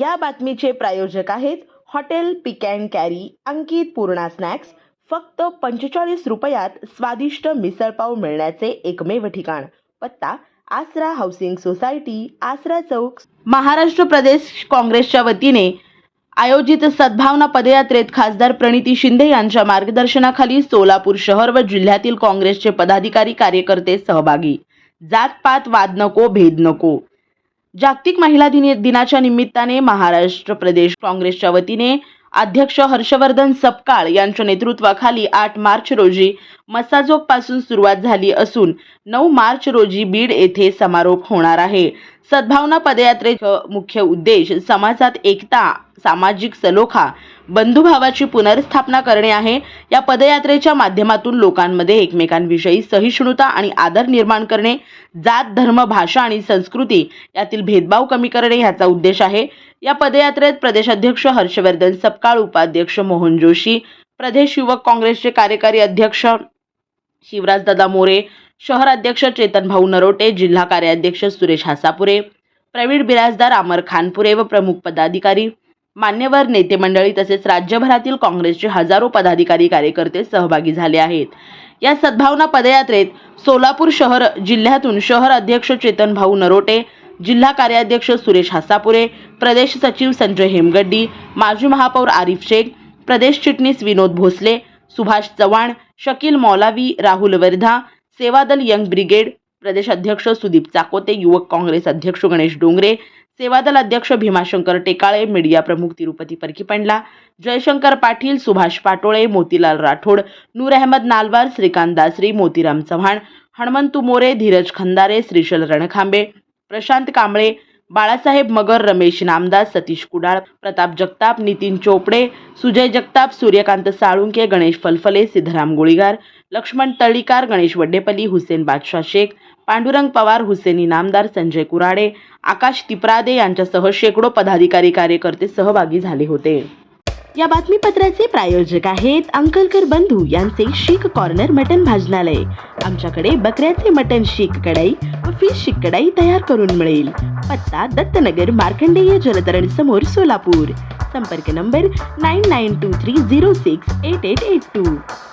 या बातमीचे प्रायोजक आहेत hotel pick and carry Ankit Purna snacks. फक्त पंचेचाळीस रुपयात स्वादिष्ट मिसळपाव मिळण्याचे एकमेव ठिकाण. पत्ता आसरा हाऊसिंग सोसायटी आसरा चौक. महाराष्ट्र प्रदेश काँग्रेसच्या वतीने आयोजित सद्भावना पदयात्रेत खासदार प्रणिती शिंदे यांच्या मार्गदर्शनाखाली सोलापूर शहर व जिल्ह्यातील काँग्रेसचे पदाधिकारी कार्यकर्ते सहभागी. जातपात वाद नको भेद नको. जागतिक महिला दिनी दिनाच्या निमित्ताने महाराष्ट्र प्रदेश काँग्रेसच्या वतीने अध्यक्ष हर्षवर्धन सपकाळ यांच्या नेतृत्वाखाली आठ मार्च रोजी मसाजोगपासून सुरुवात झाली असून नऊ मार्च रोजी बीड येथे समारोप होणार आहे. सद्भावना पदयात्रेचा मुख्य उद्देश समाजात एकता सामाजिक सलोखा बंधुभावाची पुनर्स्थापना करणे आहे. या पदयात्रेच्या माध्यमातून लोकांमध्ये एकमेकांविषयी सहिष्णुता आणि आदर निर्माण करणे जात धर्म भाषा आणि संस्कृती यातील भेदभाव कमी करणे ह्याचा उद्देश आहे. या पदयात्रेत प्रदेशाध्यक्ष हर्षवर्धन सपकाळ उपाध्यक्ष मोहन जोशी प्रदेश युवक काँग्रेसचे कार्यकारी अध्यक्ष शिवराजदादा मोरे शहर अध्यक्ष चेतन भाऊ नरोटे जिल्हा कार्याध्यक्ष सुरेश हासापुरे प्रवीण बिराजदार अमर खानपुरे व प्रमुख पदाधिकारी मान्यवर नेते मंडळी तसेच राज्यभरातील काँग्रेसचे हजारो पदाधिकारी कार्यकर्ते सहभागी झाले आहेत. या सद्भावना पदयात्रेत सोलापूर शहर जिल्ह्यातून शहर अध्यक्ष चेतन भाऊ नरोटे जिल्हा कार्याध्यक्ष सुरेश हासापुरे प्रदेश सचिव संजय हेमगड्डी माजी महापौर आरिफ शेख प्रदेश चिटणीस विनोद भोसले सुभाष चव्हाण शकील मौलावी राहुल वर्धा सेवादल यंग ब्रिगेड प्रदेश अध्यक्ष सुदीप चाकोते युवक काँग्रेस अध्यक्ष गणेश डोंगरे सेवादल अध्यक्ष भीमाशंकर टेकाळे मीडिया प्रमुख तिरुपती परकीपंडला जयशंकर पाटील सुभाष पाटोळे मोतीलाल राठोड नूर अहमद नालवार श्रीकांत दासरी मोतीराम चव्हाण हणमंतू मोरे धीरज खंदारे श्रीशल रणखांबे प्रशांत कांबळे बाळासाहेब मगर रमेश नामदास सतीश कुडाळ प्रताप जगताप नितीन चोपडे सुजय जगताप सूर्यकांत साळुंके गणेश फलफले सिद्धराम गोळीगार लक्ष्मण तळीकार गणेश वड्डेपल्ली हुसेन बादशाह शेख पांडुरंग पवार हुसेनी नामदार संजय कुराडे आकाश तिपरादे यांच्यासह शेकडो पदाधिकारी कार्यकर्ते सहभागी झाले होते. या बातमीपत्राचे प्रायोजक आहेत अंकलकर बंधू यांचे शीख कॉर्नर मटन भाजनालय. आमच्याकडे बकऱ्याचे मटन शीख कढाई फिश शिकडाई कढाई तयार करून मिळेल. पत्ता दत्तनगर मार्कंडेय जलतरण समोर सोलापूर. संपर्क number nine nine two three zero six eight eight eight two.